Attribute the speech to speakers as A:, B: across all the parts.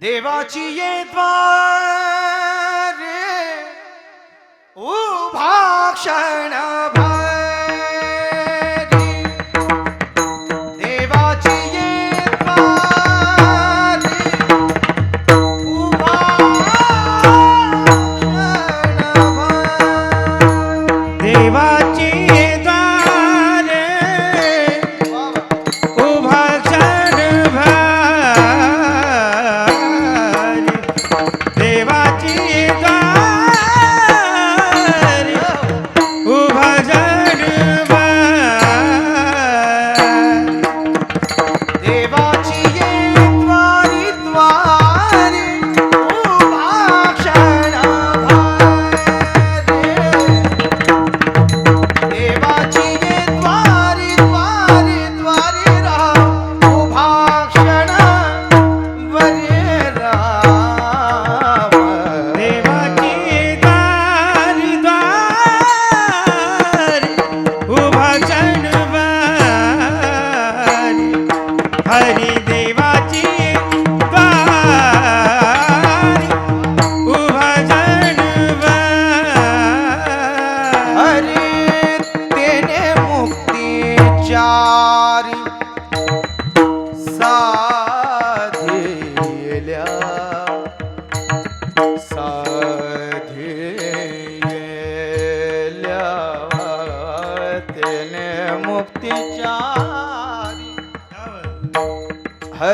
A: देवाची ये द्वार उभाक्षण देवाची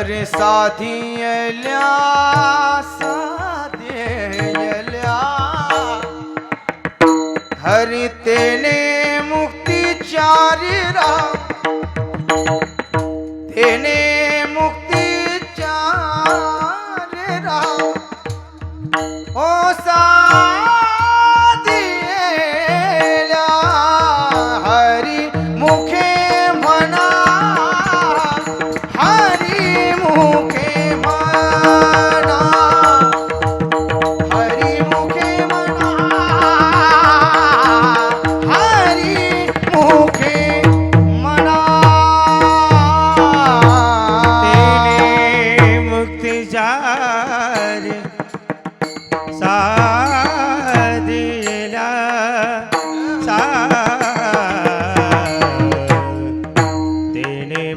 A: અરે સાધી લ્યા સાધે લ્યા. હરિ તેને
B: મુક્તિ ચારી રા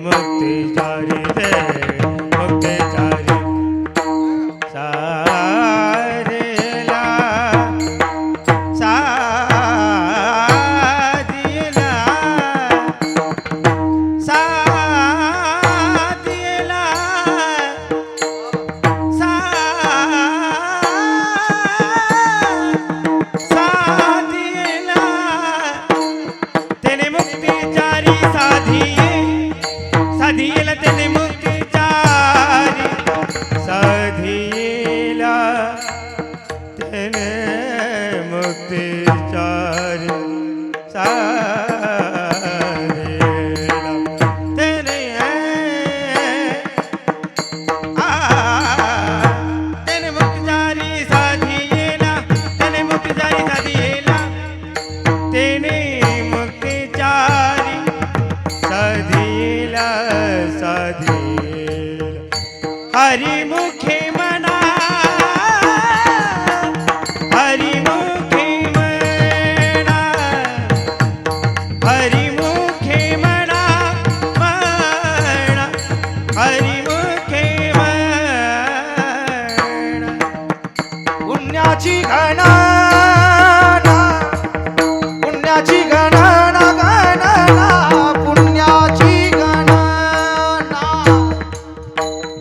B: ముక్తి చారితే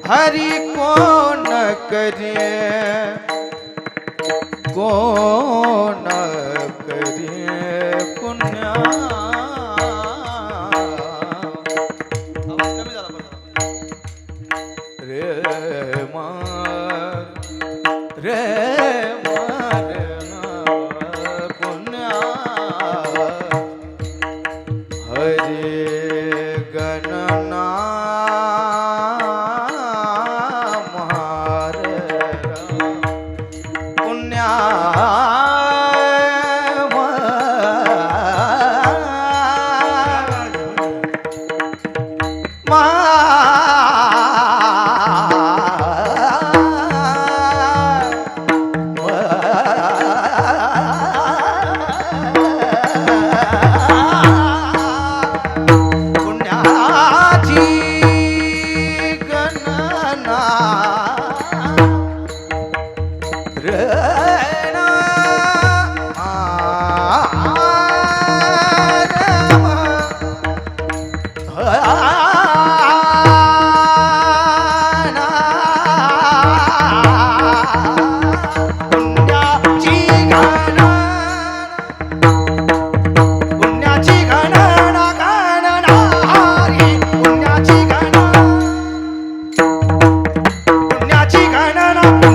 B: हरी
A: कोण करे कोण करे पुण्या?
C: Thank you.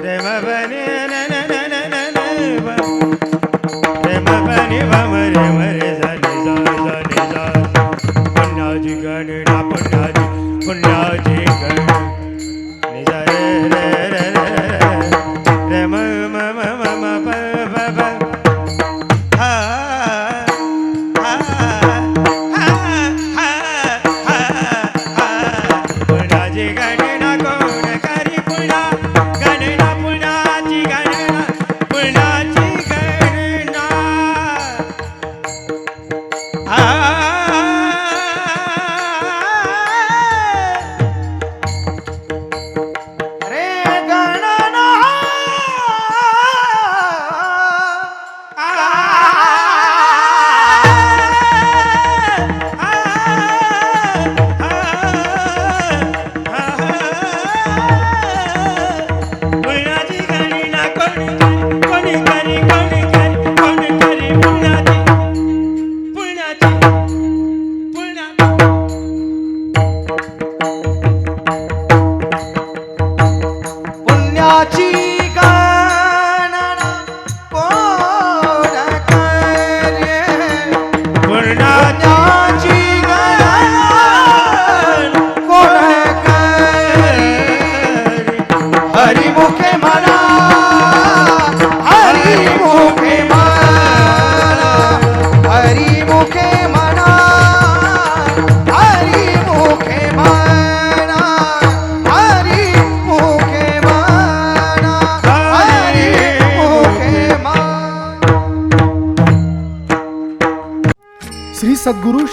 B: Prema Vani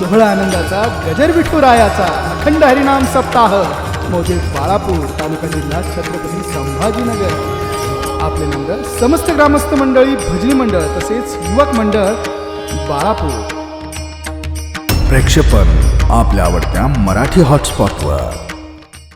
B: सोहळा आनंदाचा गजर विठुरायाचा अखंड हरिनाम सप्ताह मोजे बाळापूर तालुका जिल्हा छत्रपती संभाजीनगर. आपले मंडळ समस्त ग्रामस्थ मंडळी भजनी मंडळ तसेच युवक मंडळ बाळापूर.
D: प्रेक्षेपण आपल्या आवडत्या मराठी हॉटस्पॉटवर